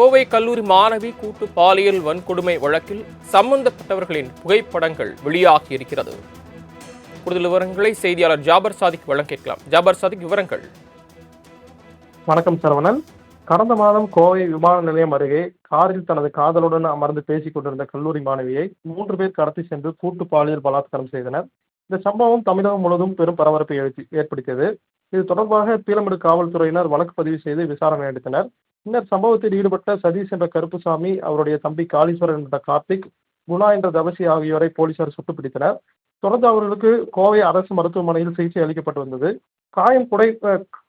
கோவை கல்லூரி மாணவி கூட்டு பாலியல் வன்கொடுமை வழக்கில் சம்பந்தப்பட்டவர்களின் புகைப்படங்கள் வெளியாகி இருக்கிறது கூடுதல் விவரங்களை செய்தியாளர் ஜாபர் சாதிக் வழங்க கேட்கலாம். ஜாபர் சாதிக் விவரங்கள். வணக்கம் சரவணன். கடந்த மாதம் கோவை விமான நிலையம் அருகே காரில் தனது காதலுடன் அமர்ந்து பேசிக் கொண்டிருந்த கல்லூரி மாணவியை மூன்று பேர் கடத்தி சென்று கூட்டு பாலியல் பலாத்காரம் செய்தனர். இந்த சம்பவம் தமிழகம் முழுவதும் பெரும் பரபரப்பை ஏற்படுத்தியது. இது தொடர்பாக பீலமடு காவல்துறையினர் வழக்கு பதிவு செய்து விசாரணை நடத்தினர். பின்னர் சம்பவத்தில் ஈடுபட்ட சதீஷ் என்ற கருப்புசாமி அவருடைய தம்பி காளீஸ்வரன் என்ற கார்த்திக் குணா என்ற தவசி ஆகியோரை போலீசார் சுட்டு பிடித்தனர் தொடர்ந்து அவர்களுக்கு கோவை அரசு மருத்துவமனையில் சிகிச்சை அளிக்கப்பட்டு வந்தது. காயம் குடை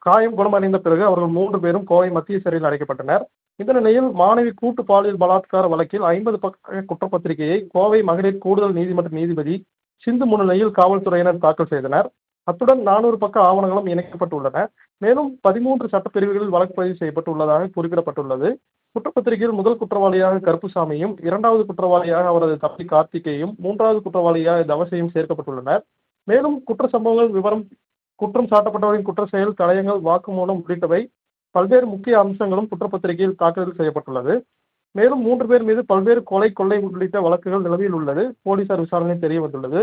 காயம் குணமடைந்த பிறகு அவர்கள் மூன்று பேரும் கோவை மத்திய சிறையில் அடைக்கப்பட்டனர். இந்த நிலையில் மாணவி கூட்டு பாலியல் பலாத்கார வழக்கில் ஐம்பது பக்க குற்றப்பத்திரிகையை கோவை மகளிர் கூடுதல் நீதிமன்ற நீதிபதி சிந்து முன்னிலையில் காவல்துறையினர் தாக்கல் செய்தனர். அத்துடன் நானூறு பக்க ஆவணங்களும் இணைக்கப்பட்டுள்ளன. மேலும் பதிமூன்று சட்டப்பிரிவுகளில் வழக்கு பதிவு செய்யப்பட்டுள்ளதாக குறிப்பிடப்பட்டுள்ளது. குற்றப்பத்திரிகையில் முதல் குற்றவாளியாக கருப்புசாமியும் இரண்டாவது குற்றவாளியாக அவரது தம்பி கார்த்திகேயும் மூன்றாவது குற்றவாளியாக தவசையும் சேர்க்கப்பட்டுள்ளனர். மேலும் குற்ற சம்பவங்கள் விவரம் குற்றம் சாட்டப்பட்டவரின் குற்ற செயல் தடயங்கள் வாக்குமூலம் உள்ளிட்டவை பல்வேறு முக்கிய அம்சங்களும் குற்றப்பத்திரிகையில் தாக்கல் செய்யப்பட்டுள்ளது. மேலும் மூன்று பேர் மீது பல்வேறு கொலை கொள்ளை உள்ளிட்ட வழக்குகள் நிலவில் உள்ளது. போலீசார் விசாரணை தெரிய வந்துள்ளது.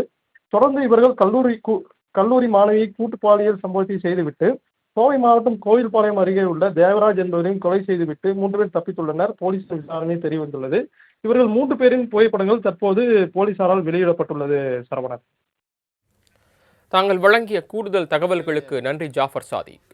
தொடர்ந்து இவர்கள் கல்லூரி கல்லூரி மாணவியை கூட்டு பாலியல் சம்பவத்தை செய்துவிட்டு கோவை மாவட்டம் கோயில்பாளையம் அருகே உள்ள தேவராஜ் என்பவரையும் கொலை செய்துவிட்டு மூன்று பேர் தப்பித்துள்ளனர். போலீசார் விசாரணை தெரிய வந்துள்ளது. இவர்கள் மூன்று பேரின் புகைப்படங்கள் தற்போது போலீசாரால் வெளியிடப்பட்டுள்ளது சரவணன். தாங்கள் வழங்கிய கூடுதல் தகவல்களுக்கு நன்றி ஜாஃபர் சாதிக்.